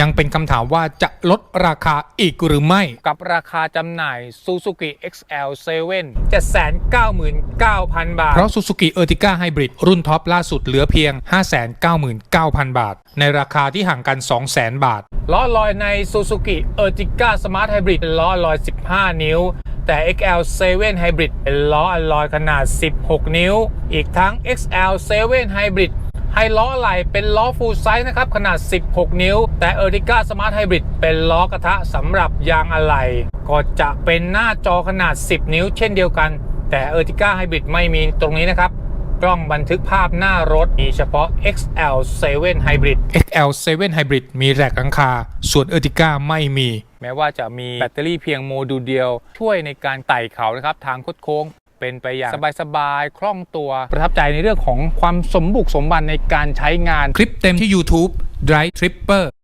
ยังเป็นคำถามว่าจะลดราคาอีกหรือไม่ กับราคาจำหน่าย Suzuki XL7 799,000 บาท เพราะ Suzuki Ertiga Hybrid รุ่นท็อปล่าสุดเหลือเพียง 599,000 บาท ในราคาที่ห่างกัน 200,000 บาท ล้อลอยใน Suzuki Ertiga Smart Hybrid เป็นล้อลอย 15 นิ้วแต่ XL7 Hybrid เป็นล้ออลลอยขนาด 16 นิ้ว อีกทั้ง XL7 Hybrid ไฮล้อไหลเป็นล้อฟูลไซส์นะครับ ขนาด 16 นิ้ว แต่ Ertiga Smart Hybrid เป็นล้อกระทะสำหรับยางอะไหล่ก็จะเป็นหน้าจอขนาด 10 นิ้ว เช่นเดียวกัน แต่ Ertiga Hybrid ไม่มีตรงนี้นะครับกล้องบันทึกภาพหน้ารถ มีเฉพาะ XL7 Hybrid XL7 Hybrid มีแรกหลังคา ส่วน Ertiga ไม่มี แม้ว่าจะมีแบตเตอรี่เพียงโมดูลเดียว ช่วยในการไต่เขานะครับ ทางคดโค้ง เป็นไปอย่างสบายๆ คล่องตัว ประทับใจในเรื่องของความสมบุกสมบันในการใช้งาน คลิปเต็มที่ YouTube Drive Tripper